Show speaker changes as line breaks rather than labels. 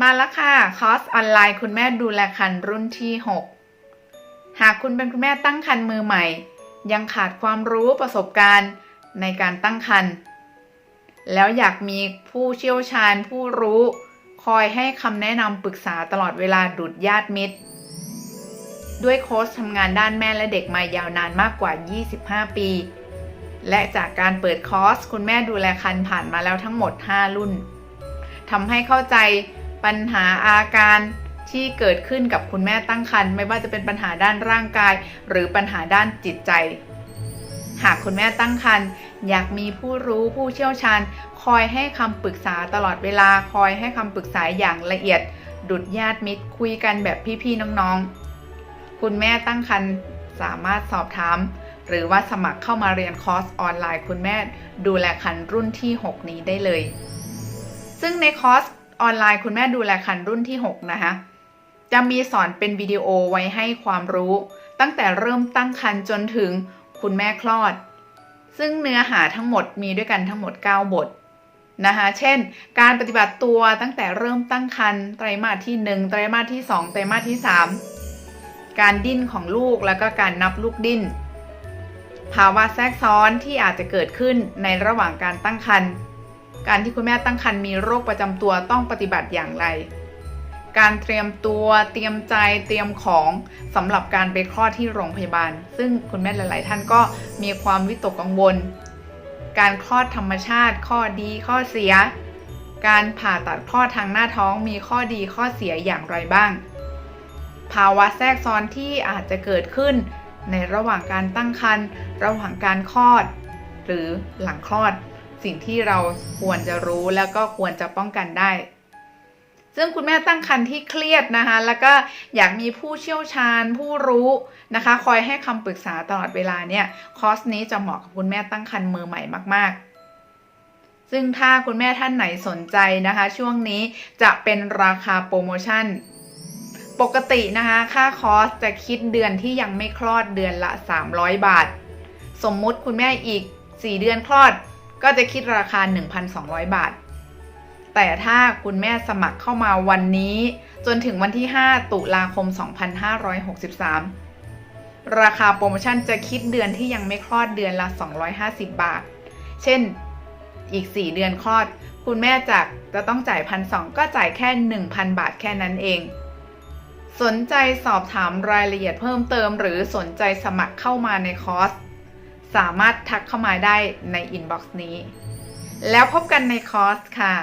มาแล้วค่ะ คอร์สออนไลน์คุณแม่ดูแลคันรุ่นที่ 6 หากคุณเป็นคุณแม่ตั้งคันมือใหม่ ยังขาดความรู้ประสบการณ์ในการตั้งคัน แล้วอยากมีผู้เชี่ยวชาญผู้รู้ คอยให้คำแนะนำปรึกษาตลอดเวลาดุดญาติมิตร ด้วยโค้ชทำงานด้านแม่และเด็กมายาวนานมากกว่า 25 ปี และจากการเปิดคอร์สคุณแม่ดูแลคันผ่านมาแล้วทั้งหมด 5 รุ่นทำให้เข้าใจ ปัญหาอาการที่เกิดขึ้นกับคุณแม่ตั้งครรภ์ไม่ว่าจะเป็นปัญหาด้านร่างกาย หรือปัญหาด้านจิตใจ หากคุณแม่ตั้งครรภ์อยากมีผู้รู้ผู้เชี่ยวชาญ คอยให้คำปรึกษาตลอดเวลาคอยให้คำปรึกษาอย่างละเอียด ดุดญาติมิตรคุยกันแบบพี่ๆน้องๆ คุณแม่ตั้งครรภ์สามารถสอบถาม หรือว่าสมัครเข้ามาเรียนคอร์สออนไลน์ คุณแม่ดูแลคันรุ่นที่ 6 นี้ได้เลย ซึ่งในคอร์ส ออนไลน์คุณแม่ดูแลคันรุ่นที่ 6 นะคะ จะมีสอนเป็นวิดีโอไว้ให้ความรู้ ตั้งแต่เริ่มตั้งครรภ์จนถึงคุณแม่คลอด ซึ่งเนื้อหาทั้งหมดมีด้วยกันทั้งหมด 9 บทนะคะเช่น การปฏิบัติตัวตั้งแต่เริ่มตั้งครรภ์ไตรมาสที่ 1 ไตรมาสที่ 2 ไตรมาสที่ 3 การดิ้นของลูกแล้วก็การนับลูกดิ้น ภาวะแทรกซ้อนที่อาจจะเกิดขึ้นในระหว่างการตั้งครรภ์ การที่คุณแม่ตั้งครรภ์มีโรคประจำตัวต้องปฏิบัติอย่างไร การเตรียมตัวเตรียมใจเตรียมของสำหรับการไปคลอดที่โรงพยาบาล ซึ่งคุณแม่หลาย ๆ ท่านก็มีความวิตกกังวล การคลอดธรรมชาติ ข้อดีข้อเสีย การผ่าตัดคลอดทางหน้าท้องมีข้อดีข้อเสียอย่างไรบ้าง ภาวะแทรกซ้อนที่อาจจะเกิดขึ้นในระหว่างการตั้งครรภ์ระหว่างการคลอด หรือหลังคลอด สิ่งที่เราควรจะรู้แล้วก็ควรจะป้องกันได้ ซึ่งคุณแม่ตั้งครรภ์ที่เครียดนะคะ แล้วก็อยากมีผู้เชี่ยวชาญผู้รู้นะคะ คอยให้คำปรึกษาตลอดเวลาเนี่ยคอร์สนี้จะเหมาะกับคุณแม่ตั้งครรภ์มือใหม่มาก ๆซึ่งถ้าคุณแม่ท่านไหนสนใจนะคะ ช่วงนี้จะเป็นราคาโปรโมชั่น ปกตินะคะ ค่าคอสจะคิดเดือนที่ยังไม่คลอดเดือนละ 300 บาท สมมุติคุณแม่อีก 4 เดือนคลอด ก็จะคิดราคา 1,200 บาท แต่ถ้าคุณแม่สมัครเข้ามาวันนี้ จนถึงวันที่ 5 ตุลาคม 2563 ราคาโปรโมชั่นจะคิดเดือนที่ยังไม่คลอดเดือนละ 250 บาท เช่นอีก 4 เดือนคลอด คุณแม่จากจะต้องจ่ายพันสก็จ่ายแค่ 1,000 บาทแค่นั้นเอง สนใจสอบถามรายละเอียดเพิ่มเติม หรือสนใจสมัครเข้ามาในคอร์ส สามารถทักเข้ามาได้ในอินบ็อกซ์นี้ แล้วพบกันในคอร์สค่ะ